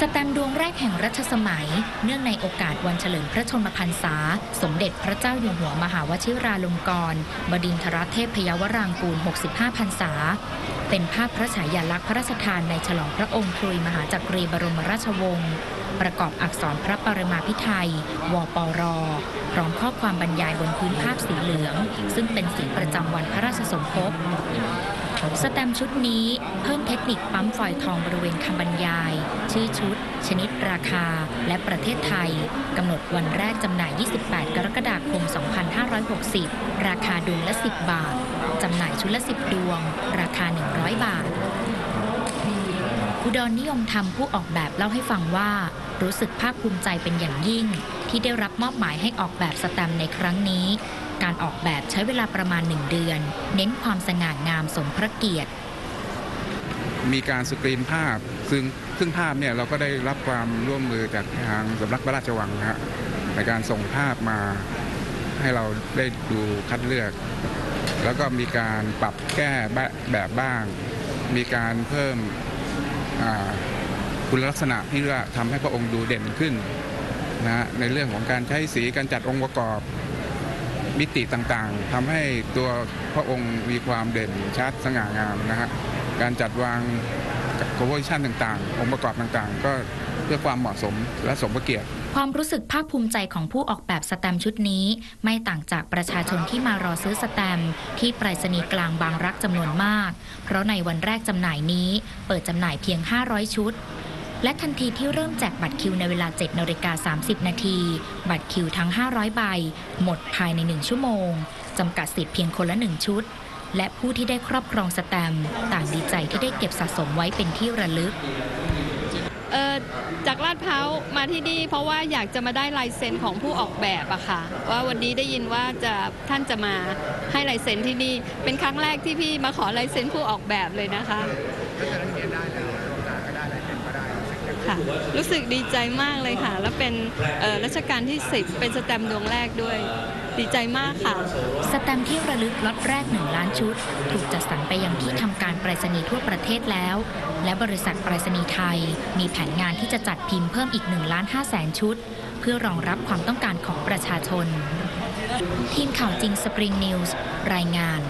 สแตมดวงแรกแห่งรัชสมัย เนื่องในโอกาสวันเฉลิมพระชนมพรรษา สมเด็จพระเจ้าอยู่หัวมหาวชิราลงกรณบดินทรเทพพยาวรางกูล 65 พรรษา เป็นภาพพระฉายาลักษณ์พระราชทานในฉลองพระองค์ครุยมหาจักรีบรมราชวงศ์ประกอบอักษรพระปรมาภิไธยวปร พร้อมข้อความบรรยายบนพื้นภาพสีเหลือง ซึ่งเป็นสีประจำวันพระราชสมภพ สแตมชุดนี้เพิ่มเทคนิคปั๊มฝอยทองบริเวณคำบรรยาย ชื่อชุด ชนิดราคา และประเทศไทยกำหนดวันแรกจำหน่าย 28 กรกฎาคม 2560 ราคาดวงละ 10 บาทจำหน่ายชุดละ 10 ดวง ราคา 100 บาทอุดรนิยมธรรมผู้ออกแบบเล่าให้ฟังว่า รู้สึกภาคภูมิใจเป็นอย่างยิ่ง ที่ได้รับมอบหมายให้ออกแบบสแตมในครั้งนี้ การออกแบบใช้เวลาประมาณหนึ่งเดือน เน้นความสง่างามสมพระเกียรติ มีการสกรีนภาพ ซึ่งซึ่งภาพเนี่ยเราก็ได้รับความร่วมมือจากทางสำนักพระราชวังนะฮะในการส่งภาพมาให้เราได้ดูคัดเลือก แล้วก็มีการปรับแก้แบบแบบบ้าง มีการเพิ่มคุณลักษณะที่ว่าทำให้พระองค์ดูเด่นขึ้นนะฮะในเรื่องของการใช้สีการจัดองค์ประกอบ มิติต่างๆทำให้ตัวพระองค์มีความเด่นชัดสง่างามนะฮะการจัดวางโคโพซิชันต่างๆ องค์ประกอบต่างๆ ก็เพื่อความเหมาะสมและสมพระเกียรติความรู้สึกภาคภูมิใจของผู้ออกแบบสแตมชุดนี้ ไม่ต่างจากประชาชนที่มารอซื้อสแตมที่ไปรษณีย์กลางบางรักจำนวนมาก เพราะในวันแรกจำหน่ายนี้ เปิดจำหน่ายเพียง 500 ชุด และทันทีที่เริ่มแจกบัตรคิวในเวลา 7นาฬิกา30 นาที บัตรคิวทั้ง 500 ใบ หมดภายใน 1 ชั่วโมง จำกัดสิทธิ์เพียงคนละ 1 ชุด และผู้ที่ได้ครอบครองสแตมป์ต่างดีใจที่ได้เก็บสะสมไว้เป็นที่ระลึกเอ่อจากลาดพร้าวมาที่นี่เพราะว่าอยากจะมาได้ลายเซ็นของผู้ออกแบบอะค่ะ ว่าวันนี้ได้ยินว่าจะท่านจะมาให้ลายเซ็นที่นี่เป็นครั้งแรกที่พี่มาขอลายเซ็นผู้ออกแบบเลยนะคะ ค่ะ รู้สึกดีใจมากเลยค่ะ แล้วเป็นรัชกาลที่ 10 เป็นสแตมป์ดวงแรกด้วย ดีใจมากค่ะ สแตมป์ที่ระลึกล็อตแรก 1 ล้านชุด ถูกจัดสรรไปยังที่ทำการไปรษณีย์ทั่วประเทศแล้ว และบริษัทไปรษณีย์ไทย มีแผนงานที่จะจัดพิมพ์เพิ่มอีก1ล้าน5แสนชุด เพื่อรองรับความต้องการของประชาชน ทีมข่าวจริงสปริงนิวส์รายงาน